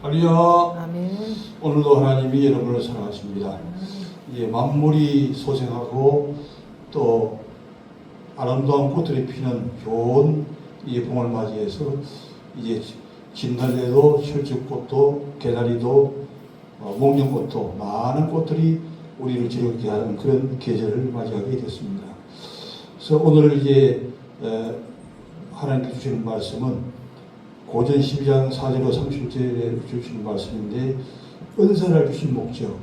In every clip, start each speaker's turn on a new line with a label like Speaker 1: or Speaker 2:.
Speaker 1: 할렐루야.
Speaker 2: 아멘.
Speaker 1: 오늘도 하나님이 여러분을 사랑하십니다. 예, 만물이 소생하고 또 아름다운 꽃들이 피는 좋은 이 봄을 맞이해서 이제 진달래도 철쭉꽃도 개다리도 어, 목련꽃도 많은 꽃들이 우리를 즐겁게 하는 그런 계절을 맞이하게 됐습니다. 그래서 오늘 이제 에, 하나님께 주시는 말씀은 고전 12장 4절로 30절에 주시는 말씀인데 은사를 주신 목적 어,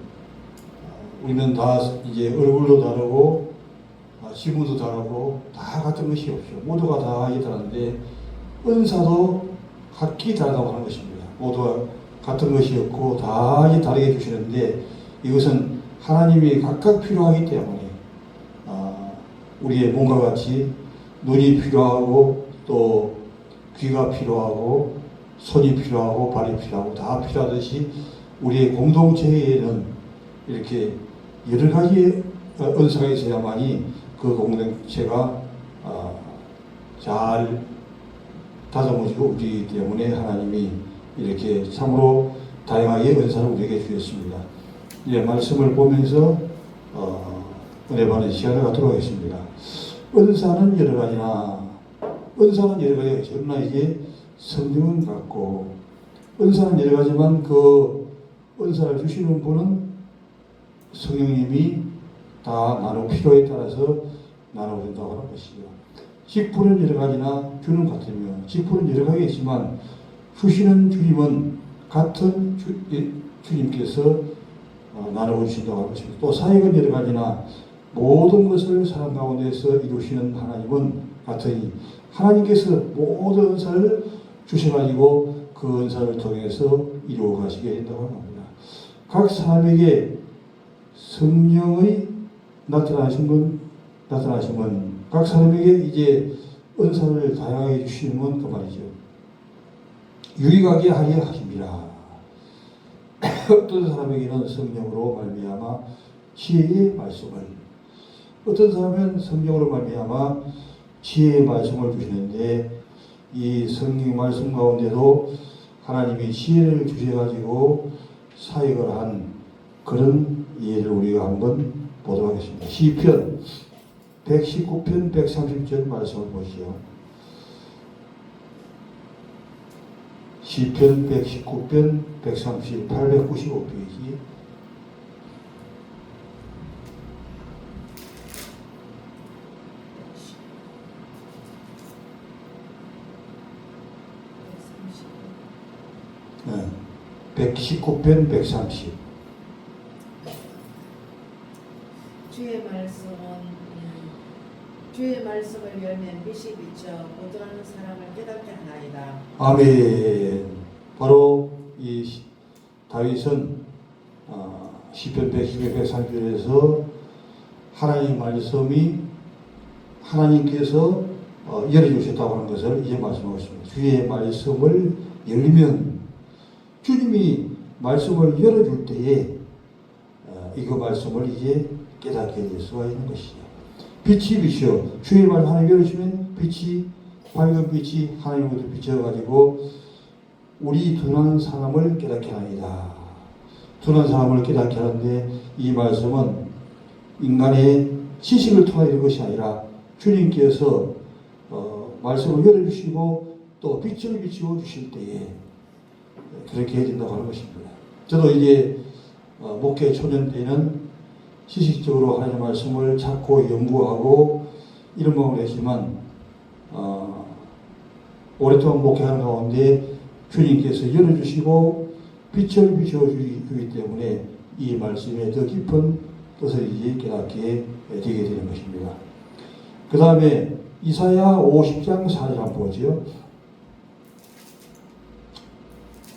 Speaker 1: 우리는 다 이제 얼굴도 다르고 아, 지문도 다르고 다 같은 것이 없죠. 모두가 다 다른데 은사도 각기 다르다고 하는 것입니다. 모두가 같은 것이 없고 다 다르게 주시는데 이것은 하나님이 각각 필요하기 때문에 아, 우리의 몸과 같이 눈이 필요하고 또 귀가 필요하고 손이 필요하고 발이 필요하고 다 필요하듯이 우리의 공동체에는 이렇게 여러 가지 은사가 있어야만이 그 공동체가 아, 잘 다듬어지고 우리이기 때문에 하나님이 이렇게 참으로 다양하게 은사를 우리에게 주셨습니다. 예, 말씀을 보면서 어, 은혜 받는 시간을 갖도록 하겠습니다. 은사는 여러 가지나 은사는 여러 가지가. 그러나 이게 성경은 같고 은사는 여러 가지만 그 은사를 주시는 분은 성령님이 다 나누 필요에 따라서 나누어 된다고 하는 것이죠. 직분은 여러 가지나 주는 같으며 직분은 여러 가지 있지만 주시는 주님은 같은 주, 예, 주님께서 어, 나누어 주신다고 하는 것입니다. 또 사역은 여러 가지나 모든 것을 사람 가운데서 이루시는 하나님은 같으니 하나님께서 모든 은사를 주셔가지고 그 은사를 통해서 이루어 가시게 된다고 합니다. 각 사람에게 성령의 나타나신 나타나심은 각 사람에게 이제 은사를 다양하게 주시는 그 말이죠. 유익하게 하게 하십니다. 어떤 사람에게는 성령으로 말미암아 지혜의 말씀을 어떤 사람은 성령으로 말미암아 지혜의 말씀을 주시는데 이 성령 말씀 가운데도 하나님이 지혜를 주셔가지고 사역을 한 그런 예를 우리가 한번 보도록 하겠습니다. 시편 119편 130절 말씀을 보시죠. 시편 119편 130 895페이지 네. 119편 130
Speaker 3: 주의 말씀은 음, 주의 말씀을 열면 빛이 비쳐 모든 사람을 깨닫게 하나이다.
Speaker 1: 아멘. 바로 이 시- 다윗은 어, 시편 110편 130절에서 하나님 말씀이 하나님께서 어, 열어주셨다고 하는 것을 이제 말씀하고 있습니다. 주의 말씀을 열면 주님이 말씀을 열어줄 때에 어, 이거 말씀을 이제 깨닫게 될 수가 있는 것이죠. 빛이 비쳐 주의 말 하나님 열어주면 빛이 밝은 빛이 하나님으로부터 비쳐가지고 우리 둔한 사람을 깨닫게 합니다. 둔한 사람을 깨닫게 하는데 이 말씀은 인간의 지식을 이런 것이 아니라 주님께서 어, 말씀을 열어주시고 또 빛을 비추어 주실 때에 그렇게 해야 된다고 하는 것입니다. 저도 이제 어, 목회 초년 때는 지식적으로 하나님의 말씀을 찾고 연구하고 이런 마음을 했지만 어, 오랫동안 목회하는 가운데 주님께서 열어주시고 빛을 비춰주기 때문에 이 말씀에 더 깊은 뜻을 이제 깨닫게 되게 되는 것입니다. 그 다음에 이사야 50장 4절 한번 보죠.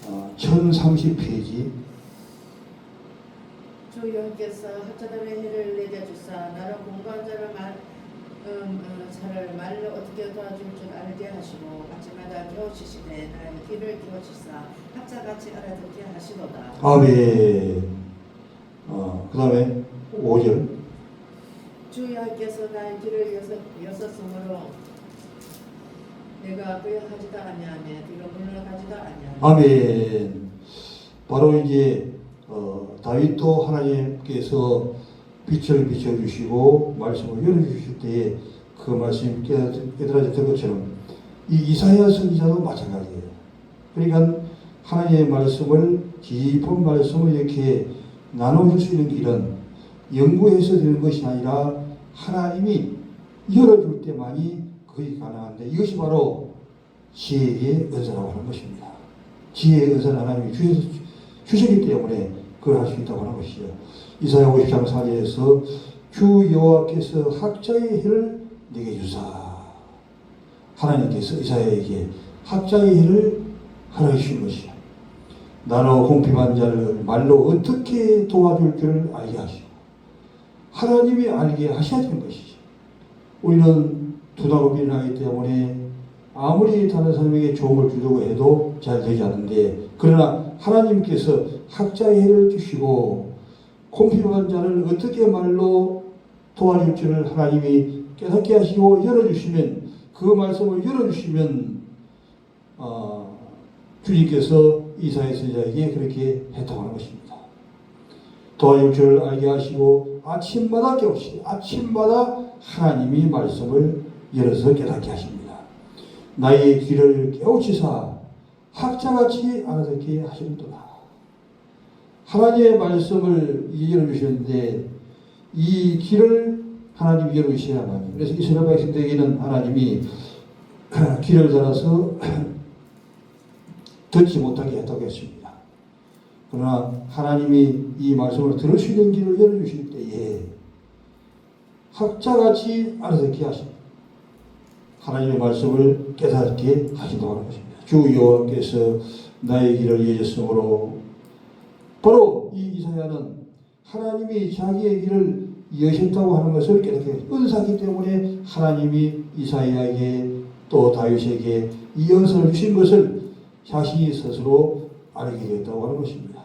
Speaker 1: 어, 1030페이지.
Speaker 3: 주 여호께서 하찮음의 해를 내려주사 나는 공부한 자를 말 음, 음, 자를 말로 어떻게 도와줄 줄 알게 하시고 아침마다 깨우치시되 나의 길을 깨우치사 학자같이 알아듣게 하시도다.
Speaker 1: 아멘. 어, 그 다음에 5절.
Speaker 3: 주 여호께서 나의 길을 여섯 여섯으로
Speaker 1: 아멘 바로 이제 어, 다윗도 하나님께서 빛을 비춰주시고 말씀을 열어주실 때에 그 깨달- 깨달아졌던 것처럼 이 이사야 선지자도 마찬가지예요. 그러니까 하나님의 말씀을 깊은 말씀을 이렇게 나눠줄 수 있는 길은 연구해서 되는 것이 아니라 하나님이 열어줄 때만이 그것이 가능한데 이것이 바로 지혜의 은사라고 하는 것입니다. 지혜의 은사는 하나님이 주셔, 주시기 때문에 그걸 할 수 있다고 하는 것이죠. 이사야 53장 4절에서 주 여호와께서 학자의 해를 내게 주사 하나님께서 이사야에게 학자의 해를 하라 주신 것이요. 나로 공핍한 자를 말로 어떻게 도와줄 줄을 알게 하시고 하나님이 알게 하셔야 되는 것이죠. 우리는 두나고 일어나기 때문에 아무리 다른 사람에게 도움을 주려고 해도 잘 되지 않는데 그러나 하나님께서 학자의 해를 주시고 공핍한 자를 어떻게 말로 도와줄 줄을 하나님이 깨닫게 하시고 열어주시면 그 말씀을 열어주시면 어, 주님께서 이사야 선자에게 그렇게 했다고 하는 것입니다. 도와줄 줄을 알게 하시고 아침마다 깨우시 아침마다 하나님이 말씀을 열어서 깨닫게 하십니다. 나의 길을 깨우치사 학자같이 알아듣게 하시는도다. 하나님의 말씀을 열어주셨는데 이 길을 하나님이 열어주셔야만 그래서 이스라엘 백성들에게는 하나님이 길을 달아서 듣지 못하게 했다고 했습니다. 그러나 하나님이 이 말씀을 들을 수 있는 길을 열어주실 때에 학자같이 알아듣게 하십니다. 하나님의 말씀을 깨닫게 하신다고 하는 것입니다. 주 여호와께서 나의 길을 여셨으므로 바로 이 이사야는 하나님이 자기의 길을 여셨다고 하는 것을 깨닫게. 은사기 때문에 하나님이 이사야에게 또 다윗에게 이 은사를 주신 것을 자신이 스스로 알게 되었다고 하는 것입니다.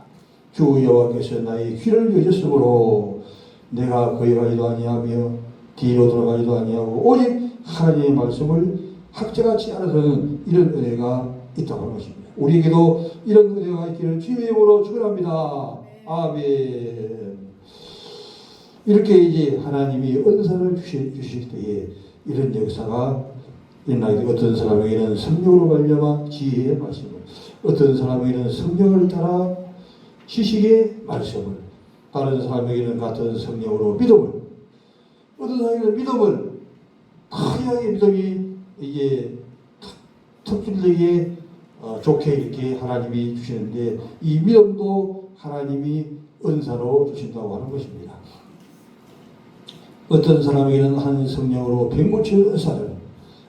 Speaker 1: 주 여호와께서 나의 귀를 여셨으므로 내가 거기 가지도 아니하며 뒤로 돌아가지도 아니하고 오직 하나님의 말씀을 학자같이 알아서는 이런 은혜가 있다고 하는 것입니다. 우리에게도 이런 은혜가 있기를 주님의 이름으로 축원합니다. 아멘. 이렇게 이제 하나님이 은사를 주실, 주실 때에 이런 역사가 일어나게 어떤 사람에게는 성령으로 말미암아 지혜의 말씀을 어떤 사람에게는 성령을 따라 지식의 말씀을 다른 사람에게는 같은 성령으로 믿음을 어떤 사람에게는 믿음을 다양하게 믿음이 이게 특- 특별하게 어, 좋게 이렇게 하나님이 주시는데 이 믿음도 하나님이 은사로 주신다고 하는 것입니다. 어떤 사람에게는 한 성령으로 백모치 은사를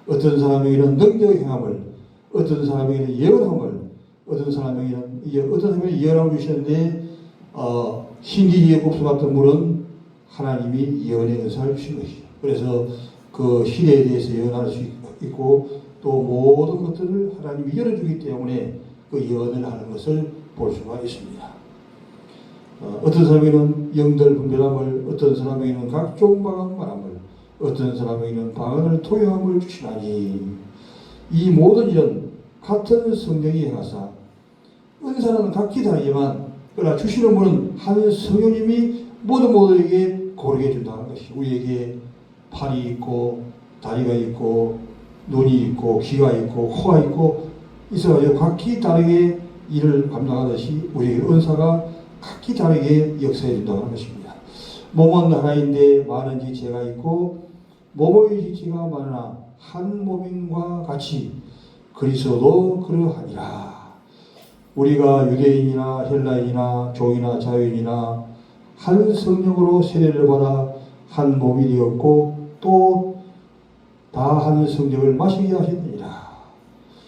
Speaker 1: 어떤 사람에게는 능력의 행함을 어떤 사람에게는 예언함을 어떤 사람에게는 예- 어떤 사람에게는 예언함을 주시는데 어, 신기지에 곱씹었던 분은 하나님이 예언의 은사를 주신 것이죠. 그래서 그 시대에 대해서 예언할 수 있고 또 모든 것들을 하나님이 열어주기 때문에 그 예언을 하는 것을 볼 수가 있습니다. 어, 어떤 사람에게는 영들 분별함을, 어떤 사람에게는 각종 방언말함을, 어떤 사람에게는 방언을 토용함을 주시나니 이 모든 일은 같은 성령이 행하사 은사는 각기 다르지만 그러나 주시는 분은 한 성령님이 모두 모두에게 고르게 준다는 것이 우리에게 팔이 있고 다리가 있고 눈이 있고 귀가 있고 코가 있고 있어가지고 각기 다르게 일을 감당하듯이 우리에게 은사가 각기 다르게 역사해 준다고 하는 것입니다. 몸은 하나인데 많은 지체가 있고 몸의 지체가 많으나 한 몸인과 같이 그리스도도 그러하니라. 우리가 유대인이나 헬라인이나 종이나 자유인이나 한 성령으로 세례를 받아 한 몸이 되었고 또다한 성령을 마시게 하셨느니라.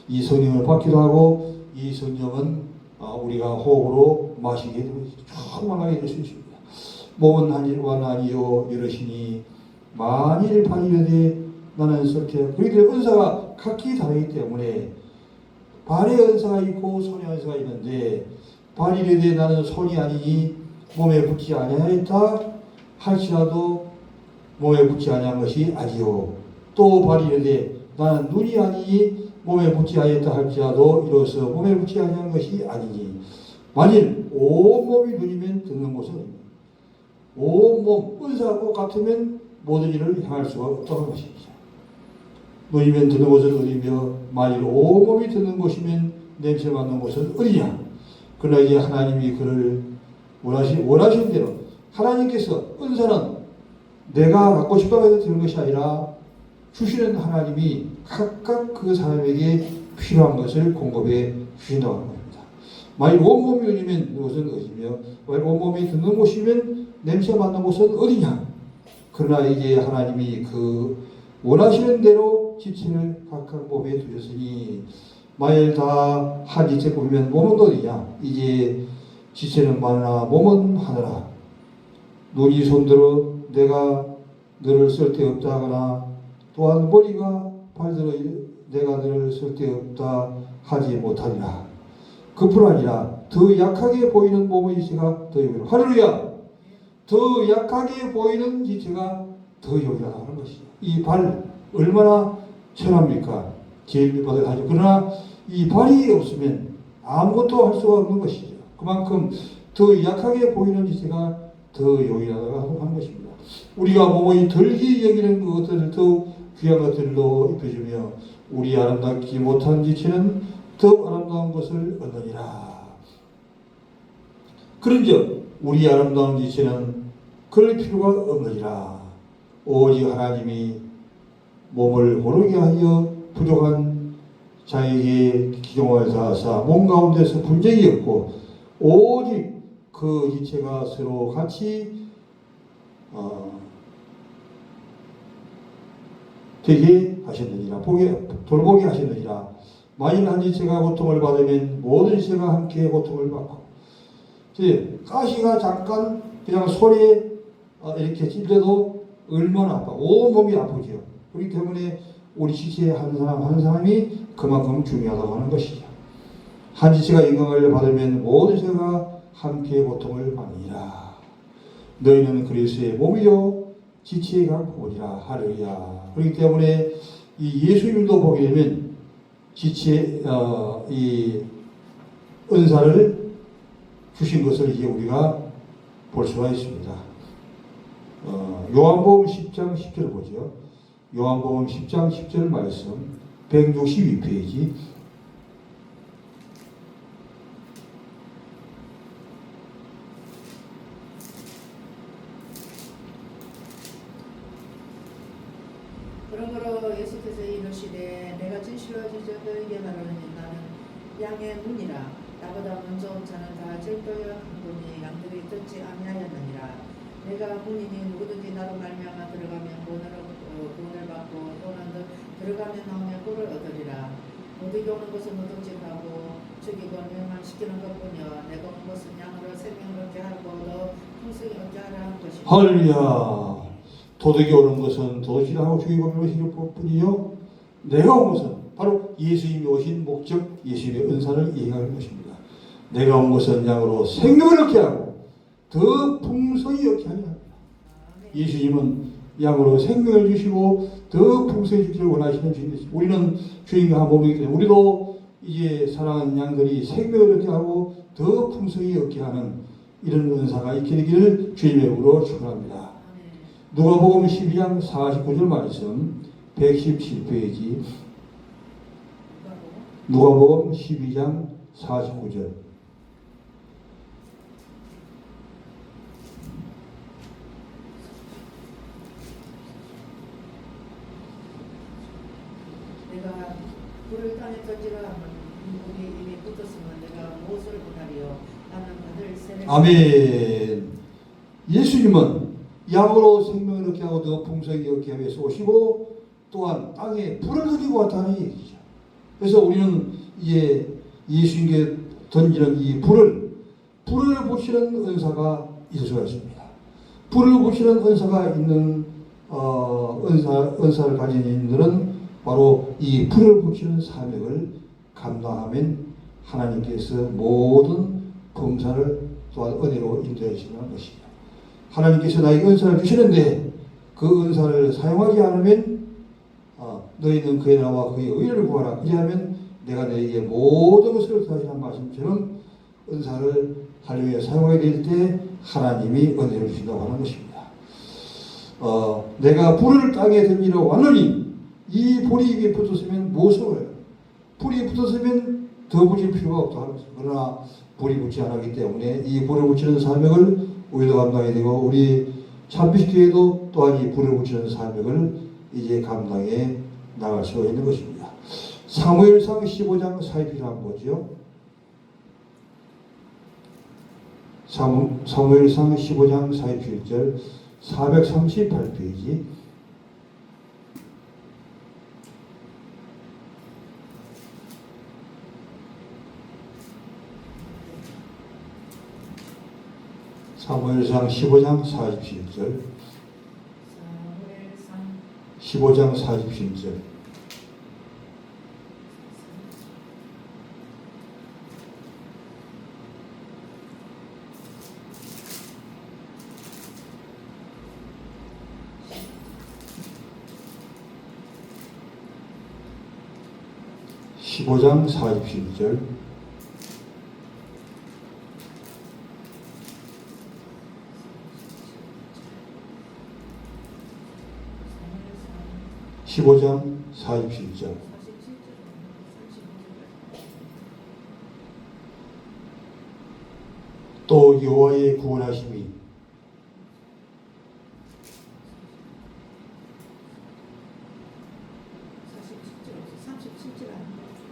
Speaker 1: 이 성령을 받기도 하고 이 성령은 아, 우리가 호흡으로 마시게 되면 충만하게 될 수 있습니다. 몸은 한일과 나뉘어 이러시니 만일 반이르되 나는 썩게 그들의 은사가 각기 다르기 때문에 발의 은사가 있고 손의 은사가 있는데 발이르되 나는 손이 아니니 몸에 붙지 아니하였다 할지라도 몸에 붙지 아니한 것이 아니요 또 발이르되 나는 눈이 아니니 몸에 붙지 아니했다 할지라도 이로써 몸에 붙지 아니한 것이 아니니 만일 온몸이 눈이면 듣는 것은. 온몸 은사가 똑같으면 모든 일을 향할 수가 없다는 것입니다. 눈이면 듣는 것은 어디며 만일 온몸이 듣는 것이면 냄새 맡는 것은 어디냐. 그러나 이제 하나님이 그를 원하시, 원하신 대로 하나님께서 은사는 내가 갖고 해서 드는 것이 아니라 주시는 하나님이 각각 그 사람에게 필요한 것을 공급해 주신다고 겁니다. 만일 온몸이 어디면 그것은 어디며 만일 온몸이 듣는 곳이면 냄새 맡는 곳은 어디냐. 그러나 이제 하나님이 그 원하시는 대로 지체를 각각 몸에 두셨으니 만일 다 한 지체 보면 몸은 어디냐. 이제 지체는 많으나 몸은 하나라. 눈이 손들어 내가 너를 쓸데없다 하거나 또한 머리가 발들어 내가 너를 쓸데없다 하지 못하리라. 그뿐 아니라 더 약하게 보이는 몸의 지체가 더 여기라. 할렐루야! 더 약하게 보이는 지체가 더 여기라 하는 것이죠. 이발 얼마나 천합니까? 제일 밑바닥 하죠. 그러나 이 발이 없으면 아무것도 할 수가 없는 것이죠. 그만큼 더 약하게 보이는 지체가 더 용이하다고 하는 것입니다. 우리가 몸의 덜기 여기는 것들을 더욱 귀한 것들로 입혀주며 우리 아름답지 못한 지체는 더욱 아름다운 것을 얻느니라. 그런즉 우리 아름다운 지체는 그럴 필요가 없느니라. 오직 하나님이 몸을 고르게 하여 부족한 자에게 기종을 다하사 몸 가운데서 분쟁이 없고 오직 그 지체가 서로 같이 어, 되게 하셨느니라 보게 돌보게 하셨느니라. 만일 한 지체가 고통을 받으면 모든 지체가 함께 고통을 받고 이제 가시가 잠깐 그냥 손에 어, 이렇게 찔려도 얼마나 아파. 온 몸이 아프죠 그렇기 때문에 우리 지체 한 사람 한 사람이 그만큼 중요하다고 하는 것이죠. 한 지체가 영광을 받으면 모든 지체가 함께 고통을 받으리라 너희는 그리스의 몸이요 지체의 각 보리라 하려야 그렇기 때문에 이 예수님도 보게 되면 지체 어, 이 은사를 주신 것을 이제 우리가 볼 수가 있습니다. 어, 요한복음 10장 10절 보죠. 요한복음 10장 10절 말씀 162페이지
Speaker 3: 그러므로 예수께서 이르시되 내가 진실로 너희에게 말하노니 나는 양의 문이라. 나보다 먼저 온 자는 다 절도여 한분이 양들이 듣지 아니하였느니라. 내가 문이니 누구든지 나로 말미암아 들어가면 구원을 얻고 구원을 받고 또는 더 들어가면 나오면 꿀을 얻으리라. 모두게 오는 것은 노동직하고 죽이고 멸망시키는 것뿐이요. 내가 온 것은 양으로 생명을 얻게 하고 더 풍성히 얻게 하라 한 것이라
Speaker 1: 할렐루야 도덕이 오는 것은 도시락하고 죽이고 멸시킬 뿐이요 내가 온 것은 바로 예수님이 오신 목적 예수님의 은사를 이행하는 것입니다 내가 온 것은 양으로 생명을 얻게 하고 더 풍성히 얻게 하려. 예수님은 양으로 생명을 주시고 더 풍성히 주기를 원하시는 주님이십니다 우리는 주님과 한 몸이기 때문에 우리도 이제 사랑하는 양들이 생명을 얻게 하고 더 풍성히 얻게 하는 이런 은사가 있게 되기를 주님의 이름으로 축원합니다. 누가복음 12장 49절 말씀 117페이지.
Speaker 3: 누가복음
Speaker 1: 누가복음 12장 49절.
Speaker 3: 내가 불을 땅에 던지라 하면 물이 이미 붙었으면 내가 무엇을 보나리요? 나는 받을 세례
Speaker 1: 아멘. 예수님은 양으로 생명을 얻게 하고 더 풍성히 얻게 위해서 오시고 또한 땅에 불을 던지고 왔다는 얘기죠 그래서 우리는 이제 예수님께 던지는 이 불을 불을 붙이는 은사가 수가 있습니다 불을 붙이는 은사가 있는 어, 은사, 은사를 가진 인들은 바로 이 불을 붙이는 사명을 감당하면 하나님께서 모든 범사를 또한 은혜로 인도해 주시는 것이죠. 하나님께서 나에게 은사를 주시는데 그 은사를 사용하지 않으면 어, 너희는 그의 나와 그의 의를 구하라. 그리하면 내가 너에게 모든 것을 더하시는 말씀처럼 은사를 활용해 사용하게 될 때 하나님이 은혜를 주신다고 하는 것입니다. 어, 내가 불을 땅에 던지러 왔느니 이 불이 입에 붙었으면 무서워요. 불이 붙었으면 더 붙일 필요가 없다. 그러나 불이 붙지 않았기 때문에 이 불을 붙이는 사명을 우리도 감당해야 되고 우리 참비식교회도 또한 이 불을 붙이는 사명을 이제 감당해 나갈 수가 있는 것입니다. 사무엘상 15장 사이피를 한번 보죠. 사무, 사무엘상 15장 41절 438페이지 사무엘상 15장 47절.
Speaker 3: 사무엘상
Speaker 1: 15장 47절. 십오장 47절
Speaker 3: 사무엘상
Speaker 1: 15장 47절
Speaker 3: 47절
Speaker 1: 또 여호와의 구원하심이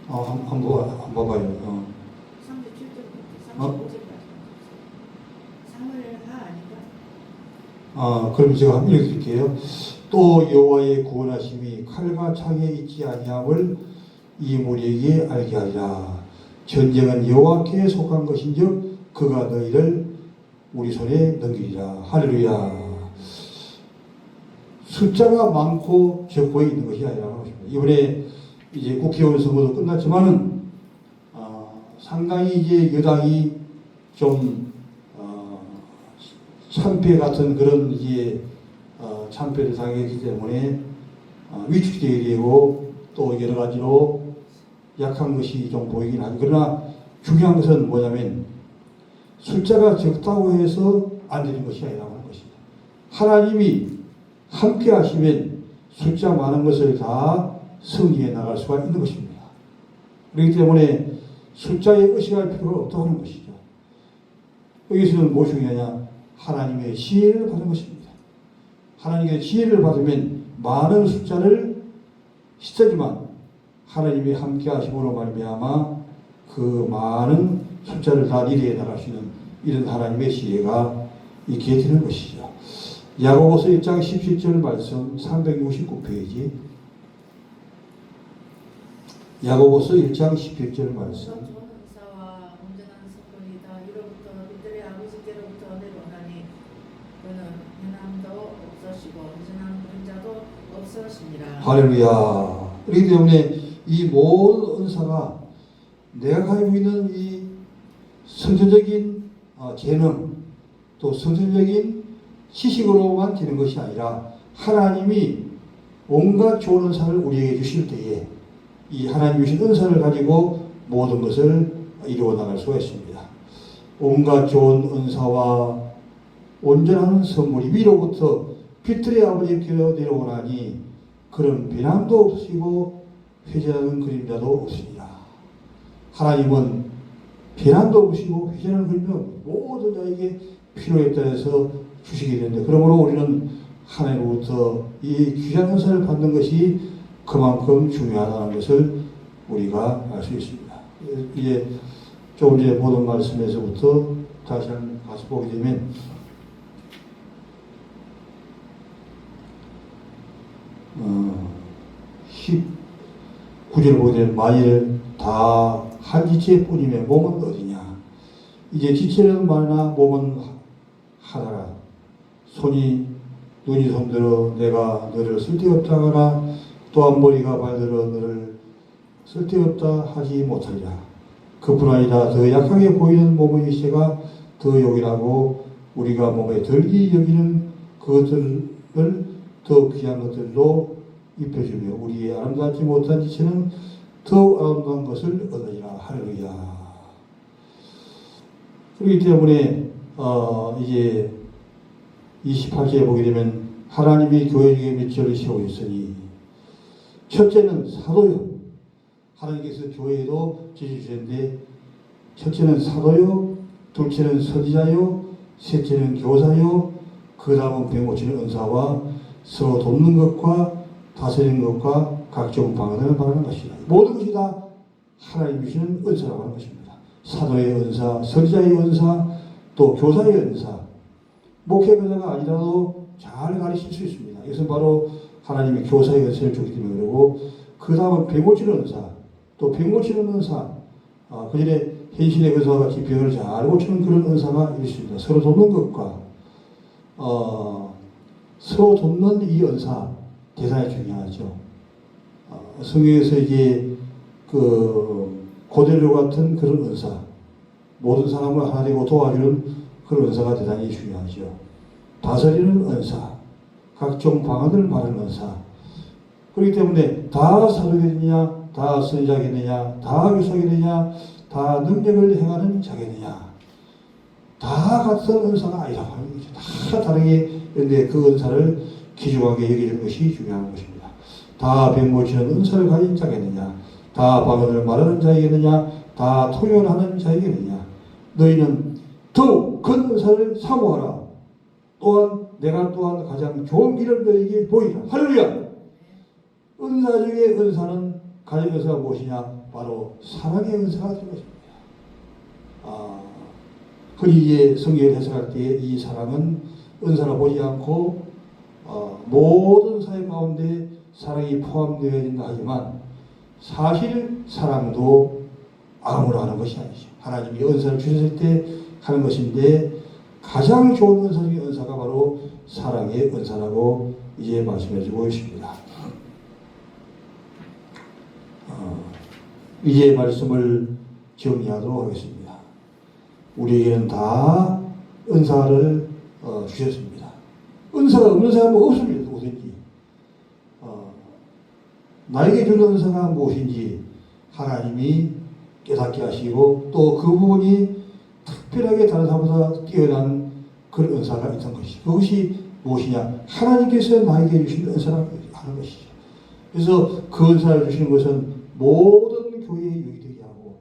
Speaker 1: 어, 한, 한, 번, 한번 봐요. 어.
Speaker 3: 37절,
Speaker 1: 어?
Speaker 3: 35절까지. 사무엘 하 아닌가?
Speaker 1: 아, 그럼 제가 한번 읽을게요. 또 여호와의 구원하심이 칼과 창에 있지 아니함을 이 무리에게 알게 하리라. 전쟁은 여호와께 속한 것인즉 그가 너희를 우리 손에 넘기리라. 할렐루야. 숫자가 많고 적고 있는 것이 아니라는 것입니다. 이번에 이제 국회의원 선거도 끝났지만은 아, 상당히 이제 여당이 좀 어, 참패 같은 그런 이제 어, 참패를 당했기 때문에 어, 위축되게 되고 또 여러 가지로 약한 것이 좀 보이긴 하죠. 그러나 중요한 것은 뭐냐면 숫자가 적다고 해서 안 되는 것이 아니라고 하는 것입니다. 하나님이 함께 하시면 숫자 많은 것을 다 승리해 나갈 수가 있는 것입니다. 그렇기 때문에 숫자에 의식할 필요가 없다고 하는 것이죠. 여기서는 무엇이 중요하냐? 하나님의 지혜를 받는 것입니다. 하나님의 지혜를 받으면 많은 숫자를 시대지만 하나님이 함께 하심으로 말미암아 그 많은 숫자를 다 리드해 나갈 수 있는 이런 하나님의 지혜가 있게 되는 것이죠. 야고보서 1장 17절 말씀 369페이지 야고보서 1장 17절 말씀
Speaker 3: 좋은 은사와 온전한 성품이다. 이로부터 그들의 아버지께로부터 내려오나니 그는 해남도 없으시고 온전한 그림자도 없으시니라.
Speaker 1: 할렐루야. 그렇기 때문에 이 모든 은사가 내가 가지고 있는 이 선천적인 어, 재능 또 선천적인 지식으로만 되는 것이 아니라 하나님이 온갖 좋은 은사를 우리에게 주실 때에 이 하나님 주신 은사를 가지고 모든 것을 이루어 나갈 수가 있습니다. 온갖 좋은 은사와 온전한 선물이 위로부터 빛들의 아버지께로 내려오나니 그런 비난도 없으시고 회개하는 그림자도 없으니라. 하나님은 비난도 없으시고 회개하는 그림자 모든 자에게 필요에 따라서 주시게 되는데 그러므로 우리는 하나님으로부터 이 귀한 은사를 받는 것이 그만큼 중요하다는 것을 우리가 알 수 있습니다. 이제 조금 전에 보던 말씀에서부터 다시 한번 가서 보게 되면 어, 19절 보게 되면 만일 다 한 지체 뿐이면 몸은 어디냐? 이제 지체는 많으나 몸은 하나라. 손이 눈이 손들어 내가 너를 쓸데없다 하나 또한 머리가 발들어 너를 쓸데없다 하지 못하리라. 그뿐 아니라 더 약하게 보이는 몸의 이체가 더 요긴하고 우리가 몸에 덜기 여기는 그것들을 더 귀한 것들로 입혀주며 우리의 아름답지 못한 지체는 더욱 아름다운 것을 얻으리라 할렐루야 그렇기 때문에 어, 이제 28절에 보게 되면 하나님이 교회 중에 밑절을 세우고 있으니 첫째는 사도요. 하나님께서 교회에도 지시 주셨는데 첫째는 사도요, 둘째는 선지자요, 셋째는 교사요, 그 다음은 병고치는 은사와 서로 돕는 것과 다스리는 것과 각종 방언을 말하는 것이다. 모든 것이 다 하나님 주시는 은사라고 하는 것입니다. 사도의 은사, 선지자의 은사, 또 교사의 은사, 목회자가 아니라도 잘 가르칠 수 있습니다. 이것은 바로 하나님이 교사의 은사를 주기 때문에 그러고 그 다음은 병고치는 은사, 또 병고치는 은사, 아, 그 전에 현실의 은사와 같이 병을 잘 고치는 그런 은사가 있습니다. 서로 돕는 것과 어, 서로 돕는 이 은사 대단히 중요하죠. 어, 성경에서 이게 그 고대로 같은 그런 은사, 모든 사람을 하나 되고 도와주는 그런 은사가 대단히 중요하죠. 다스리는 은사, 각종 방언을 말하는 은사. 그렇기 때문에 다 사도겠느냐, 다 선지자겠느냐, 다 교사겠느냐, 다 능력을 행하는 자겠느냐. 다 같은 은사가 아니라고 하는 거죠. 다 다르게 있는데 그 은사를 귀중하게 여기는 것이 중요한 것입니다. 다 병고치는 은사를 가진 자겠느냐, 다 방언을 말하는 자이겠느냐, 다 통역하는 자이겠느냐. 너희는 더욱 큰 은사를 사모하라. 또한 내가 또한 가장 좋은 길을 너희에게 보이라. 할렐루야. 은사 중에 은사는 가진 은사가 무엇이냐? 바로 사랑의 은사가 된 것입니다. 아, 흔히 이제 성경을 해석할 때 이 사랑은 은사라 보지 않고 어, 모든 사회 가운데 사랑이 포함되어야 된다 하지만 사실 사랑도 아무나 하는 것이 아니죠. 하나님이 은사를 주셨을 때 하는 것인데 가장 좋은 은사 중의 은사가 바로 사랑의 은사라고 이제 말씀해 주고 있습니다. 어, 이제 말씀을 정리하도록 하겠습니다. 우리에게는 다 은사를 어, 주셨습니다. 은사가 없는 사람은 없습니다. 누구든지. 어, 나에게 주는 은사가 무엇인지 하나님이 깨닫게 하시고 또그 부분이 특별하게 다른 사람보다 뛰어난 그런 은사가 있던 것이죠. 그것이 무엇이냐? 하나님께서 나에게 주신 은사라는 것이죠. 그래서 그 은사를 주시는 것은 모든 교회에 유익이 되게 하고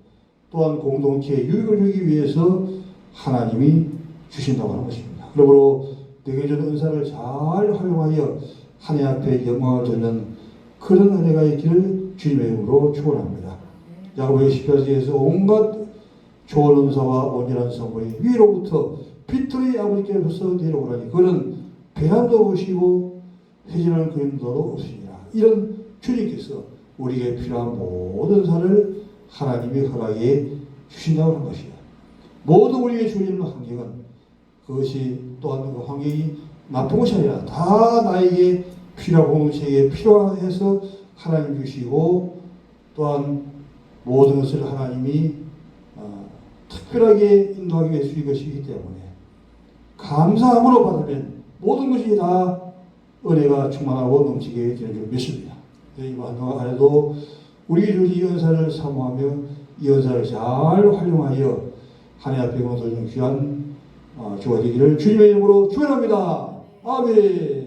Speaker 1: 또한 공동체에 유익을 주기 위해서 하나님이 주신다고 하는 것입니다. 그러므로 내게 준 은사를 잘 활용하여 하나님 앞에 영광을 듣는 그런 은혜가 있기를 주님의 이름으로 축원합니다. 야고보의 10편에서 온갖 좋은 은사와 온전한 선물이 위로부터 빛들의 아버지께로서 내려오라니 그는 배한도 없이고 회전하는 그림도 없으니라. 이런 주님께서 우리에게 필요한 모든 사를 하나님이 허락해 주신다고 하는 것이야. 모든 우리에게 주어지는 환경은 그것이 또한 그 환경이 나쁜 것이 아니라 다 나에게 필요한 공동체에게 필요해서 하나님 주시고 또한 모든 것을 하나님이 어, 특별하게 인도하기 위해 주신 것이기 때문에 감사함으로 받으면 모든 것이 다 은혜가 충만하고 넘치게 되는 줄 믿습니다. 이 한동안 안에도 우리 주이 연사를 사모하며 이 연사를 잘 활용하여 하나님 앞에 건설는 귀한 어, 주가 되기를 주님의 이름으로 축원합니다. 아멘.